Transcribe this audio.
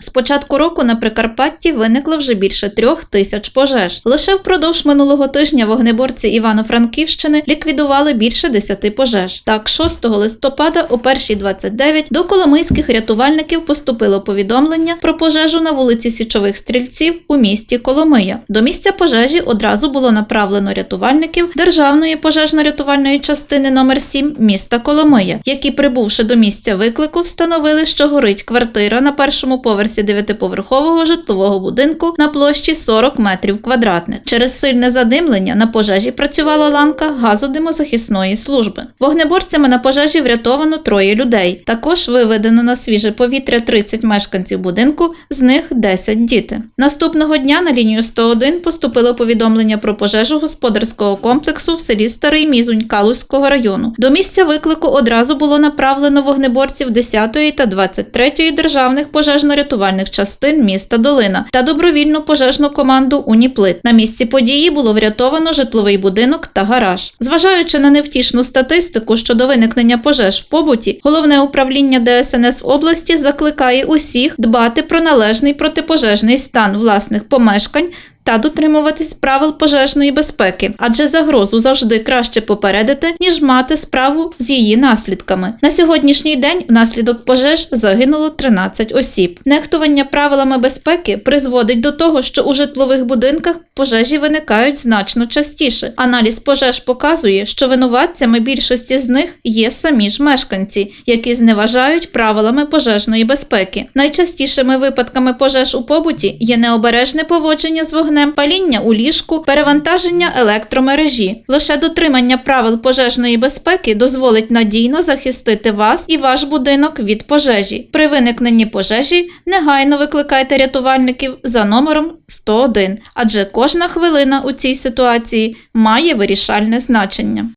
З початку року на Прикарпатті виникло вже більше трьох тисяч пожеж. Лише впродовж минулого тижня вогнеборці Івано-Франківщини ліквідували більше десяти пожеж. Так, 6 листопада о 1.29 до коломийських рятувальників поступило повідомлення про пожежу на вулиці Січових Стрільців у місті Коломия. До місця пожежі одразу було направлено рятувальників Державної пожежно-рятувальної частини номер 7 міста Коломия, які, прибувши до місця виклику, встановили, що горить квартира на першому поверсі дев'ятиповерхового житлового будинку на площі 40 метрів квадратних. Через сильне задимлення на пожежі працювала ланка газодимозахисної служби. Вогнеборцями на пожежі врятовано троє людей. Також виведено на свіже повітря 30 мешканців будинку, з них 10 діти. Наступного дня на лінію 101 поступило повідомлення про пожежу господарського комплексу в селі Старий Мізунь Калузького району. До місця виклику одразу було направлено вогнеборців 10-ї та 23-ї державних пожежно-рятувальних частин міста Долина та добровільну пожежну команду Уніплит. На місці події було врятовано житловий будинок та гараж. Зважаючи на невтішну статистику щодо виникнення пожеж в побуті, головне управління ДСНС області закликає усіх дбати про належний протипожежний стан власних помешкань та дотримуватись правил пожежної безпеки, адже загрозу завжди краще попередити, ніж мати справу з її наслідками. На сьогоднішній день внаслідок пожеж загинуло 13 осіб. Нехтування правилами безпеки призводить до того, що у житлових будинках пожежі виникають значно частіше. Аналіз пожеж показує, що винуватцями більшості з них є самі ж мешканці, які зневажають правилами пожежної безпеки. Найчастішими випадками пожеж у побуті є необережне поводження з вогнем, паління у ліжку, перевантаження електромережі. Лише дотримання правил пожежної безпеки дозволить надійно захистити вас і ваш будинок від пожежі. При виникненні пожежі негайно викликайте рятувальників за номером 101, адже кожна хвилина у цій ситуації має вирішальне значення.